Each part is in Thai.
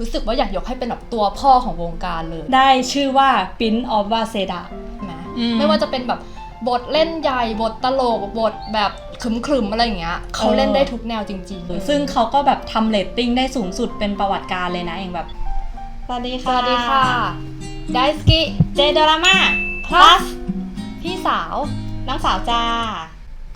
รู้สึกว่าอยากยกให้เป็นแบบตัวพ่อของวงการเลยได้ชื่อว่าปินออฟวาเซดาใช่ไหมอืมไม่ว่าจะเป็นแบบบทเล่นใหญ่บทตลกบทแบบขรึมๆอะไรอย่างเงี้ยเขาเออเล่นได้ทุกแนวจริงๆซึ่งเขาก็แบบทำเรตติ้งได้สูงสุดเป็นประวัติการเลยนะอย่างแบบสวัสดีสค่ะวัสดีค่ะ ไดสกิ เจดราม่า plus พี่สาวน้องสาวจ้า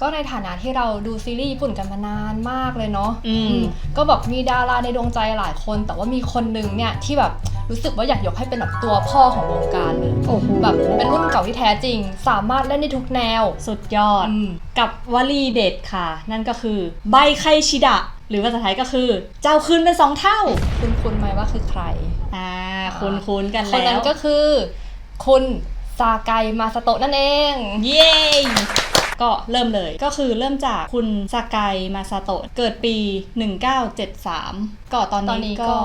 ก็ในฐานะที่เราดูซีรีส์ญี่ปุ่นกันมานานมากเลยเนาะอืมอืมก็แบบมีดาราในดวงใจหลายคน แต่ว่ามีคนหนึ่งเนี่ยที่แบบรู้สึกว่าอยากยกให้เป็นแบบตัวพ่อของวงการเลยโอ้โหแบบเป็นรุ่นเก่าที่แท้จริง สามารถเล่นได้ทุกแนว สุดยอด อืม กับวลีเด็ดค่ะ นั่นก็คือ ใบไคชิดะ หรือภาษาไทยก็คือ เจ้าคืนเป็นสองเท่า คุณคุณไหมว่าคือใคร อ่า คุ้นคุ้นๆกันคนแล้นั้นวก็คือ คุณซาไกมาสโตะนั่นเอง เย้ ก็เริ่มเลย ก็คือเริ่มจากคุณซากายมาซาโตะเกิดปี 1973 ก็ตอนตอนนี้นี้ก็ ก็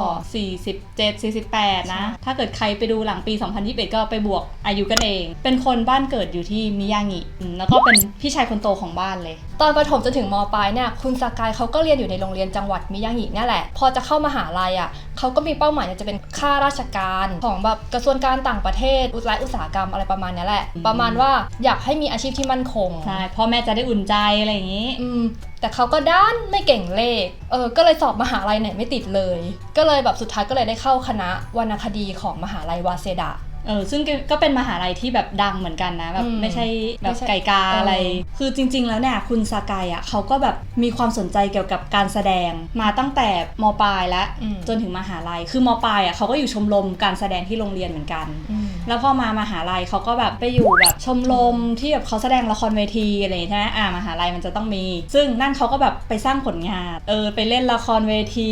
47 48 นะ ถ้าเกิดใครไปดูหลังปี 2021 ก็ไปบวกอายุกันเอง เป็นคนบ้านเกิดอยู่ที่มิยางิอืมแล้วก็เป็นพี่ชายคนโตของบ้านเลย ตอนประถมจนถึงมปลายเนี่ยคุณซากายเขาก็เรียนอยู่ในโรงเรียนจังหวัดมิยางิเนี่ยแหละ พอจะเข้ามหาลัยอะเขาก็มีเป้าหมายอยากจะเป็นข้าราชการของแบบกระทรวงการต่างประเทศ อุตสาหอุตสาหกรรมอะไรประมาณเนี้ยแหละ อืม ประมาณว่าอยากให้มีอาชีพที่มั่นคง ใช่พ่อแม่จะได้อุ่นใจอะไรอย่างนี้ อืมแต่เขาก็ด้านไม่เก่งเลข เออ ก็เลยสอบมหาลัยไหนไม่ติดเลย ก็เลยแบบสุดท้ายก็เลยได้เข้าคณะวรรณคดีของมหาลัยวาเซดะ เออซึ่งก็เป็นมหาลัยที่แบบดังเหมือนกันนะแบบอืมไม่ใช่แบไม่บใช่ไก่กาเออออะไร คือจริง ๆ แล้วเนี่ยคุณซากายอะเขาก็แบบมีความสนใจเกี่ยวกับการแสดงมาตั้งแต่มปลายแล้วอืมจนถึงมหาลัย คือมปลายอะเขาก็อยู่ชมรมการแสดงที่โรงเรียนเหมือนกันอืมแล้วพอมามหาลัยเขาก็แบบไปอยู่แบบชมรมที่แบบเขาแสดงละครเวทีอะไรอย่างเงี้ยใช่ไหมอ่ามหาลัยมันจะต้องมี ซึ่งนั่นเขาก็แบบไปสร้างผลงาน เออไปเล่นละครเวที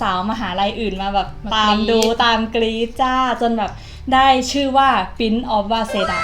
สาวๆมหาลัยอื่นมาแบบมาตามกรี๊ดดูตามกรี๊ดจ้าจนแบบ ได้ชื่อว่าปินออฟวาเซดา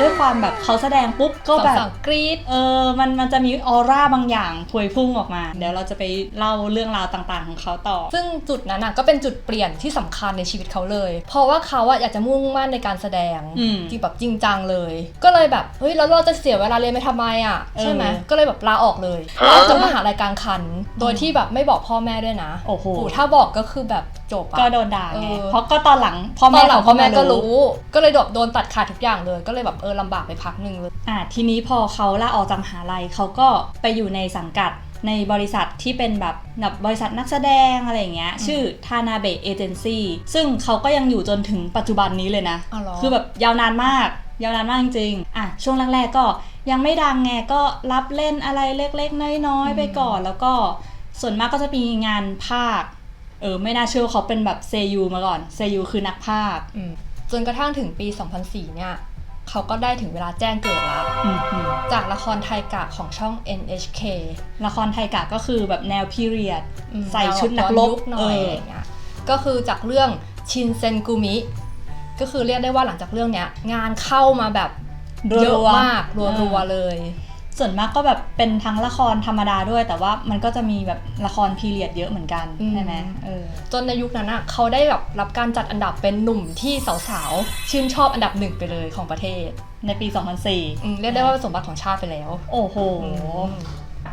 ด้วยความแบบเขาแสดงปุ๊บก็แบบสาวๆกรี๊ดเออมันมันจะมีออร่าบางอย่างพวยพุ่งออกมา เดี๋ยวเราจะไปเล่าเรื่องราวต่างๆ ของเขาต่อ ซึ่งจุดนั้นน่ะก็เป็นจุดเปลี่ยนที่สำคัญในชีวิตเขาเลย เพราะว่าเขาอะอยากจะมุ่งมั่นในการแสดงอืมจริงแบบจริงจังเลย ก็เลยแบบเฮ้ยแล้วเราจะเสียเวลาเรียนไปทำไมอะใช่ไหมเออก็เลยแบบลาออกเลยลาออกจากมหาลัยกลางคัน โดยที่แบบไม่บอกพ่อแม่ด้วยนะโอ้โหถ้าบอกก็คือแบบ จบอะ ก็โดนด่าไงเออ เพราะก็ตอนหลังพ่อตแม่อนหลังเขาพ่อแม่ก็ารู้ ก็เลยแบบโดนตัดขาดทุกอย่างเลย ก็เลยแบบเออลำบากไปพักหนึ่งเลย อะทีนี้พอเขาลาออกจากมหาลัยเขาก็ไปอยู่ในสังกัดในบริษัทที่เป็นแบบแบบบริษัทนักแสดงอะไรอย่างเงี้ย ชื่อทานาเบะเอเจนซี่ซึ่งเขาก็ยังอยู่จนถึงปัจจุบันนี้เลยนะ อ๋อเหรอ คือแบบยาวนานมาก ยาวนานมากจริงๆอะช่วงแรกๆก็ยังไม่ดังไงก็รับเล่นอะไรเล็กๆน้อยๆไปก่อน แล้วก็ส่วนมากก็จะมีงานภาค เออไม่น่าเชื่อว่าเขาเป็นแบบเซยูมาก่อนเซยูคือนักภาคอืมจนกระทั่งถึงปี 2004 เนี่ยเขาก็ได้ถึงเวลาแจ้งเกิดแล้วอืมอืมจากละครไทยกะของช่อง NHK ละครไทยกะก็คือแบบแนวพีเรียดอืมใส่ชุดนักรบย้อยุคหน่เออยออะไรเงี้ยก็คือจากเรื่องชินเซนกุมิ ก็คือเรียกได้ว่าหลังจากเรื่องเนี้ย งานเข้ามาแบบเยอะมากรัวๆเลย ส่วนมากก็แบบเป็นทั้งละครธรรมดาด้วย แต่ว่ามันก็จะมีแบบละครพีเรียดเยอะเหมือนกันอืมใช่ไหมเออจนในยุคนั้นอะเขาได้แบบรับการจัดอันดับเป็นหนุ่มที่สาวๆ ชื่นชอบอันดับหนึ่งไปเลยของประเทศ ในปี 2004อืมเรียกได้ว่าเป็นสมบัติของชาติไปแล้ว โอ้โห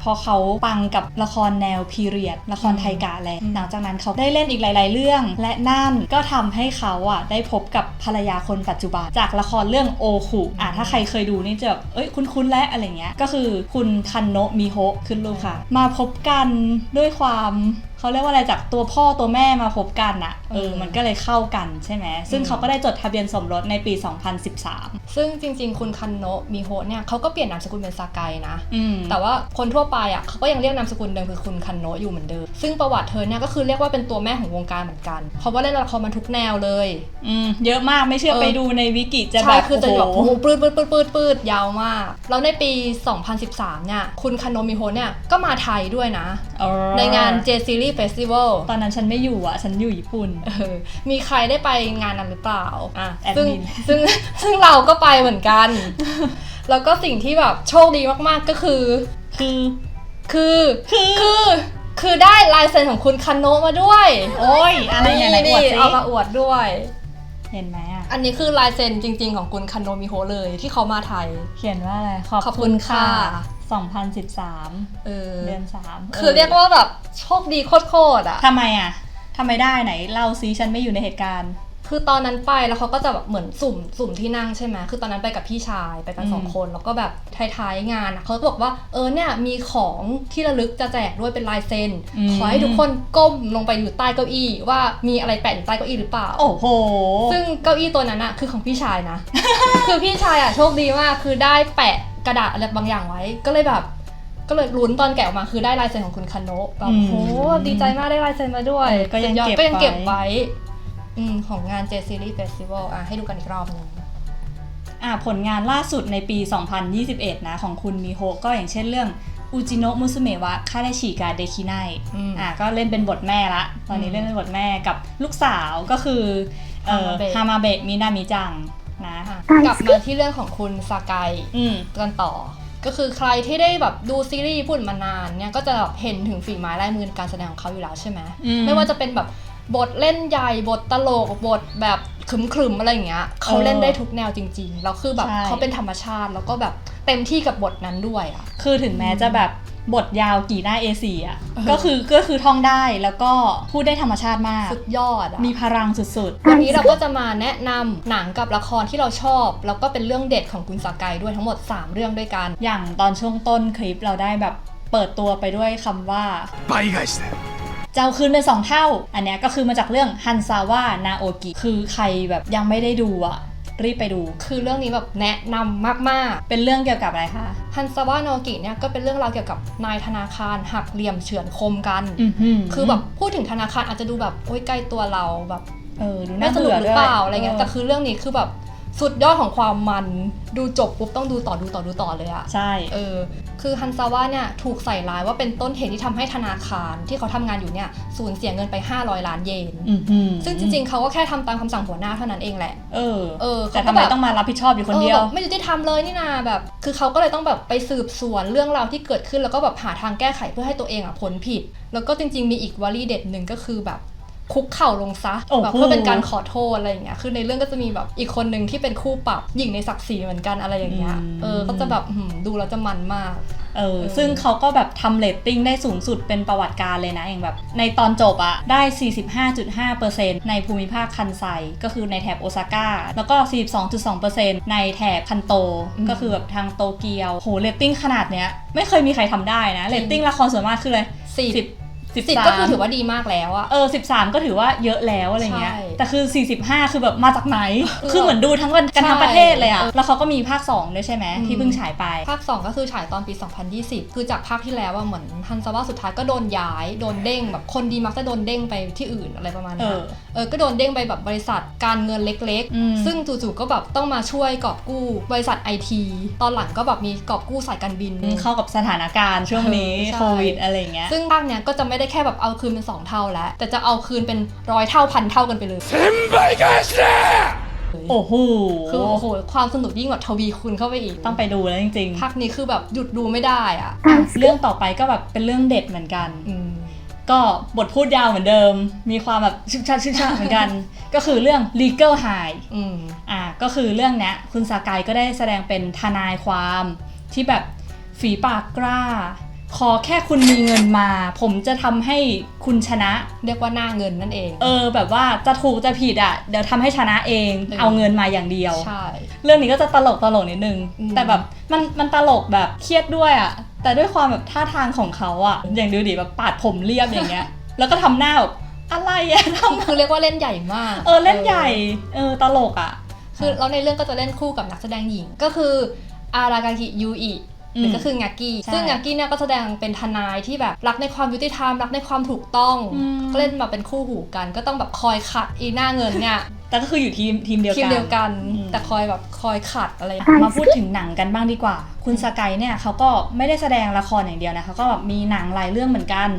พอเขาปังกับละครแนวพีเรียดละครไทยกะแหละอืมหลังจากนั้นเขาได้เล่นอีกหลาย ๆ เรื่อง และนั่นก็ทำให้เขาอะได้พบกับภรรยาคนปัจจุบัน จากละครเรื่องโอคุอะถ้าใครเคยดูนี่จะแบบเอ้ยคุ้นๆแล้วอะไรเงี้ยก็คือคุณคันโนะมิโฮะขึ้นรูปค่ะ มาพบกันด้วยความ เขาเรียกว่าอะไรจากตัวพ่อตัวแม่มาพบกันอะเอออืมมันก็เลยเข้ากันใช่ไหมซึ่งอืมเขาก็ได้จดทะเบียนสมรสในปี 2013 ซึ่งจริง ๆ คุณคันโนะมิโฮะเนี่ยเขาก็เปลี่ยนนามสกุลเป็นซาไกนะอืมแต่ว่าคนทั่วไปอะเขาก็ยังเรียกนามสกุลเดิมคือคุณคันโนะอยู่เหมือนเดิม ซึ่งประวัติเธอเนี่ยก็คือเรียกว่าเป็นตัวแม่ของวงการเหมือนกัน เพราะว่าเล่นละครมาทุกแนวเลยอืมเยอะมากไม่เชื่อเออไปดูในวิกิจะแบใช่บคือจะแบบโอ้โอ้โหโหปืดปืดปืดปืดปืดยาวมากแล้วในปี 2013 เนี่ยคุณคันโนะมิโฮะเนี่ยก็มาไทยด้วยนะเออในงาน J Series Festival ตอนนั้นฉันไม่อยู่อะ ฉันอยู่ญี่ปุ่น เออ มีใครได้ไปงานนั้นหรือเปล่า อะแอดซึ่งมินซึ่งซึ่งเราก็ไปเหมือนกัน แล้วก็สิ่งที่แบบโชคดีมากๆก็คือ คือ คือ คือ คือคือได้ลายเซ็นของคุณคันโนะมาด้วย โอ้ยอะไรอย่างไรอวดสิเอามาอวดด้วย เห็นไหมอะ อันนี้คือลายเซ็นจริง ๆ ของคุณคันโนะมิโฮะเลยที่เขามาไทย เขียนว่าอะไร ขอบคุณค่ะ 2013 เออเดือน3คือเรียกว่าแบบโชคดีโคตรๆอะทำไมอะทำไมได้ไหนเล่าซิฉันไม่อยู่ในเหตุการณ์คือตอนนั้นไปแล้วเขาก็จะแบบเหมือนสุ่มสุ่มที่นั่งใช่ไหมคือตอนนั้นไปกับพี่ชายไปกันอืมสองคนแล้วก็แบบท้ายๆงานอะเขาก็บอกว่าเออเนี่ยมีของที่ระลึกจะแจกด้วยเป็นลายเซ็นขอให้ทุกคนก้มลงไปอยู่ใต้เก้าอี้ว่ามีอะไรแปะอยู่ใต้เก้าอี้หรือเปล่า โอ้โห ซึ่งเก้าอี้ตัวนั้นอะคือของพี่ชายนะ คือพี่ชายอะโชคดีมากคือได้แปะ กระดาษอะไรบางอย่างไว้ ก็เลยแบบ ก็เลยลุ้นตอนแกะออกมาคือได้ลายเซ็นของคุณคาโนะแบบอืมโหดีใจมากได้ลายเซ็นมาด้วยเออก็ยังสุดอดเก็บก็ยังเก็บไว้ไว้อืมของงาน J Series Festival อะให้ดูกันอีกรอบหนึงอะผลงานล่าสุดในปี 2021 นะ ของคุณมิโฮะก็อย่างเช่นเรื่องอุจิโนะมุสเมะวะคาเดชิกาเดคิไนอืมอะก็เล่นเป็นบทแม่ละ ตอนนี้อืมเล่นเป็นบทแม่กับลูกสาวก็คือเอ่อ Hamabe ฮามาเบะมินามิจังนะอะ กลับมาที่เรื่องของคุณซากายอืมกันต่อ ก็คือใครที่ได้แบบดูซีรีส์ญี่ปุ่นมานานเนี่ยก็จะแบบเห็นถึงฝีไม้ลายมือการแสดงของเขาอยู่แล้วใช่ไหมอืมไม่ว่าจะเป็นแบบบทเล่นใหญ่บทตลกบทแบบขรึมๆอะไรอย่างเงี้ยเขาเล่นได้ทุกแนวจริงๆแล้วคือแบบใช่เขาเป็นธรรมชาติแล้วก็แบบเต็มที่กับบทนั้นด้วยอะคือถึงแม้จะแบบ บทยาวกี่หน้า A4 อ่ะ เออ ก็คือก็คือท่องได้แล้วก็พูดได้ธรรมชาติมาก สุดยอดอ่ะ มีพลังสุด วันนี้เราก็จะมาแนะนำหนังกับละครที่เราชอบ แล้วก็เป็นเรื่องเด็ดของคุณสากายด้วยทั้งหมด 3 เรื่องด้วยกัน ๆ อย่างตอนช่วงต้นคลิปเราได้แบบเปิดตัวไปด้วยคำว่า 倍返しだよ เจ้าคืนเป็นสองเท่า อันเนี้ยก็คือมาจากเรื่องฮันซาวะนาโอกิ คือใครแบบยังไม่ได้ดูอ่ะ รีบไปดู คือเรื่องนี้แบบแนะนำมากเป็นเรื่องเกี่ยวกับอะไรคะๆฮันซาวะโนกิเนี่ยก็เป็นเรื่องราวเกี่ยวกับนายธนาคารหักเหลี่ยมเฉือนคมกัน คือแบบพูดถึงธนาคารอาจจะดูแบบโอ้ยใกล้ตัวเราแบบเออดูไม่น่าสนุเบื่กอหรืด้อวยเปล่าอะไรเงี้ยแต่คือเรื่องนี้คือแบบ สุดยอดของความมันดูจบปุ๊บต้องดูต่อดูต่อดูต่อเลยอะใช่ เออ คือฮันซาวะเนี่ยถูกใส่ร้ายว่าเป็นต้นเหตุที่ทำให้ธนาคารที่เขาทำงานอยู่เนี่ยสูญเสียเงินไป 500 ล้านเยนซึ่งจริงๆ เขาก็แค่ทำตามคำสั่งหัวหน้าเท่านั้นเองแหละ เออ เออแต่เขาก็ทำไมแบบต้องมารับผิดชอบอยู่คนเดียวออแบบไม่ยุติธรรมเลยนี่นาแบบ คือเขาก็เลยต้องแบบไปสืบสวนเรื่องราวที่เกิดขึ้นแล้วก็แบบหาทางแก้ไขเพื่อให้ตัวเองอะพ้นผิด แล้วก็จริง ๆ มีอีกวลีเด็ดหนึ่งก็คือแบบ คุกเข่าลงซะโอ้โหแบบเพื่อเป็นการขอโทษอะไรอย่างเงี้ยคือในเรื่องก็จะมีแบบอีกคนหนึ่งที่เป็นคู่ปรับหญิงในศักดิ์ศรีเหมือนกันอะไรอย่างเงี้ยเออก็จะแบบหืมดูแล้วจะมันมากเออเออซึ่งเขาก็แบบทำเรตติ้งได้สูงสุดเป็นประวัติการเลยนะ อย่างแบบ ในตอนจบอะได้ 45.5%ในภูมิภาคคันไซ ก็คือในแถบโอซาก้า แล้วก็ 42.2%ในแถบคันโตอืมก็คือแบบทางโตเกียว โหเรตติ้งขนาดเนี้ย ไม่เคยมีใครทำได้นะเรตติ้งละครส่วนมากคือเลยสิบ สิบสิบก็คือถือว่าดีมากแล้วอะ เออ13ก็ถือว่าเยอะแล้วอะไรเงี้ย ใช่แต่คือ45คือแบบมาจากไหน คือคือเหมือนดูทั้งวันกันทั้งประเทศเลยอะใช่แล้วเขาก็มีภาค2ด้วยใช่ไหมอืม ที่เพิ่งฉายไป ภาค 2 ก็คือฉายตอนปี 2020 คือจากภาคที่แล้วว่าเหมือนฮันซาวะสุดท้ายก็โดนย้าย โดนเด้งแบบคนดีมักจะโดนเด้งไปที่อื่นอะไรประมาณเอนี้อเออ ก็โดนเด้งไปแบบบริษัทการเงินเล็กอืมๆซึ่งจู่ๆก็แบบต้องมาช่วยกอบกู้บริษัทไอทีตอนหลังก็แบบมีกอบกู้สายการบิน เข้ากับสถานการณ์ช่วงนี้เออใช่ โควิดอะไรอย่างเงี้ย ซึ่งภาคเนี้ยก็จะไม่ได้แค่แบบเอาคืนเป็น 2 เท่าแล้ว แต่จะเอาคืนเป็นร้อยเท่าพันเท่ากันไปเลยเซมไบกาเโอ้โห คือโอ้โห ความสนุกยิ่งแบบทวีคูณเข้าไปอีก ต้องไปดูแล้วจริงๆ ภาคนี้คือแบบหยุดดูไม่ได้อะเรื่องต่อไปก็แบบเป็นเรื่องเด็ดเหมือนกันก็บทพูดยาวเหมือนเดิม มีความแบบชึกชักชึกชักเหมือนกัน ก็คือเรื่อง legal high อ่า ก็คือเรื่องเนี้ยคุณสากายก็ได้แสดงเป็นทนายความที่แบบฝีปากกล้า ขอแค่คุณมีเงินมา ผมจะทำให้คุณชนะ เรียกว่าหน้าเงินนั่นเอง เออ แบบว่าจะถูกจะผิดอะ เดี๋ยวทำให้ชนะเอง เออ เอาเงินมาอย่างเดียว ใช่ เรื่องนี้ก็จะตลกตลกนิดนึง อืม แต่แบบมันมันตลกแบบเครียดด้วยอะแต่ด้วยความแบบท่าทางของเขาอะอย่างดูดิแบบปาดผมเรียบอย่างเงี้ย แล้วก็ทำหน้าแบบอะไรอะทำคือเรียกว่าเล่นใหญ่มากเออเล่นใหญ่ เออตลกอะคือเราในเรื่องก็จะเล่นคู่กับนักแสดงหญิง ก็คือ อารากากิยูอิ หรือก็คืองากิใช่ซึ่งงากิเนี่ยก็แสดงเป็นทนายที่แบบรักในความยุติธรรมรักในความถูกต้องอืมก็เล่นมาเป็นคู่หูกัน ก็ต้องแบบคอยขัดอีหน้าเงินเนี่ยแต่ก็คืออยู่ทีมทีมเดียวทีมกันเดียวกันอืมแต่คอยแบบคอยขัดอะไรมาพูดถึงหนังกันบ้างดีกว่า คุณสกายเนี่ยเขาก็ไม่ได้แสดงละครอย่างเดียวนะเขาก็แบบมีหนังหลายเรื่องเหมือนกัน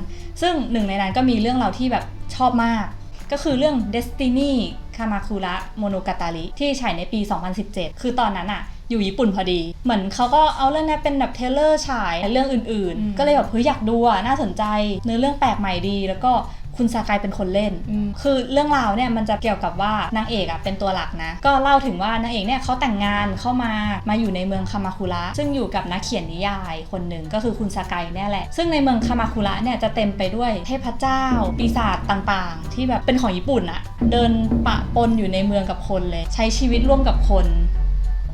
ซึ่งหนึ่งในนั้นก็มีเรื่องเราวที่แบบชอบมาก ก็คือเรื่อง Destiny Kamakura Monogatari ที่ฉายในปี 2017 คือตอนนั้นอะ อยู่ญี่ปุ่นพอดี เหมือนเขาก็เอาเรื่องนี้เป็นแบบเทรลเลอร์ฉายเรื่องอื่นอืมๆก็เลยแบบเฮ้ยอยากดูอะน่าสนใจเนื้อเรื่องแปลกใหม่ดี แล้วก็คุณซากายเป็นคนเล่นอืมคือเรื่องราวเนี่ยมันจะเกี่ยวกับว่านางเอกอะเป็นตัวหลักนะ ก็เล่าถึงว่านางเอกเนี่ยเขาแต่งงานเข้ามา มาอยู่ในเมืองคามาคุระ ซึ่งอยู่กับนักเขียนนิยายคนหนึ่งก็คือคุณซากายเนี่ยแหละ ซึ่งในเมืองคามาคุระเนี่ยจะเต็มไปด้วยเทพเจ้า ปีศาจต่างๆ ที่แบบเป็นของญี่ปุ่นอะเดินปะปนอยู่ในเมืองกับคนเลย ใช้ชีวิตร่วมกับคนแ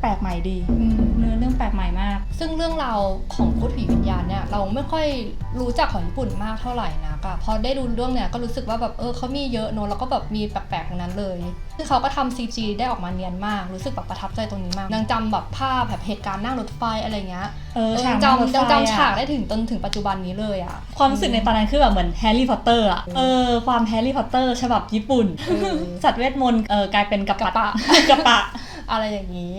ปลกใหม่ดีอืมเนื้อเรื่องแปลกใหม่มาก ซึ่งเรื่องราวของพูดผีวิญญาณเนี่ยเราไม่ค่อยรู้จักของญี่ปุ่นมากเท่าไหร่นะก็พอได้ดูเรื่องเนี่ยก็รู้สึกว่าแบบเออเขามีเยอะเนอะแล้วก็แบบมีแปลกๆทั้งนั้นเลยคือเขาก็ทำ CG ได้ออกมาเนียนมาก รู้สึกแบบประทับใจตรงนี้มากยังจำแบบภาพแบบเหตุการณ์นั่งรถไฟอะไรเงี้ยเออเออฉากยังนั่งรถจำยังไฟจำฉากอะได้ถึงจนถึงปัจจุบันนี้เลยอะความรู้สึกในตอนนั้นคือแบบเหมือนแฮร์รี่พอตเตอร์อะเออความแฮร์รี่พอตเตอร์ฉบับญี่ปุ่นเออสัตว์เวทมนต์เออกลายเป็นกระกระปะปะกระปะ อะไรอย่างนี้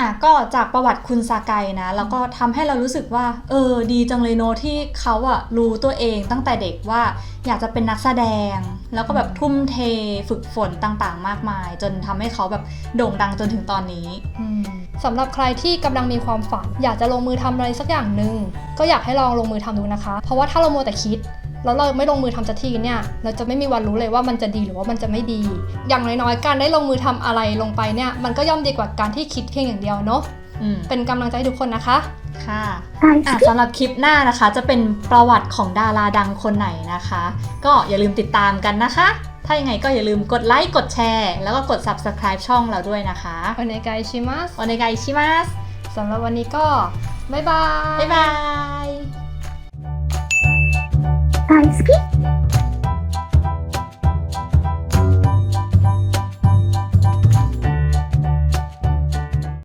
อะก็จากประวัติคุณซาไกนะ แล้วก็ทำให้เรารู้สึกว่า เออ ดีจังเลยโนอะที่เขาอะรู้ตัวเองตั้งแต่เด็กว่าอยากจะเป็นนักแสดง แล้วก็แบบทุ่มเทฝึกฝนต่างๆ มากมาย จนทำให้เขาแบบโด่งดังจนถึงตอนนี้อืมสำหรับใครที่กำลังมีความฝัน อยากจะลงมือทำอะไรสักอย่างหนึ่งก็อยากให้ลองลงมือทำดูนะคะ เพราะว่าถ้าเราโมวแต่คิด แล้วเราไม่ลงมือทำสักทีเนี่ย เราจะไม่มีวันรู้เลยว่ามันจะดีหรือว่ามันจะไม่ดี อย่างน้อยๆ การได้ลงมือทำอะไรลงไปเนี่ย มันก็ย่อมดีกว่าการที่คิดเพียงอย่างเดียวเนาะอืมเป็นกำลังใจให้ทุกคนนะคะ ค่ะอะสำหรับคลิปหน้านะคะ จะเป็นประวัติของดาราดังคนไหนนะคะ ก็อย่าลืมติดตามกันนะคะ ถ้ายังไงก็อย่าลืมกดไลค์ กดแชร์ แล้วก็กด subscribe ช่องเราด้วยนะคะโอเนกายชิมัสโอเนไกชิมัสสำหรับวันนี้ก็ บ๊ายบาย บ๊ายบาย 大好き。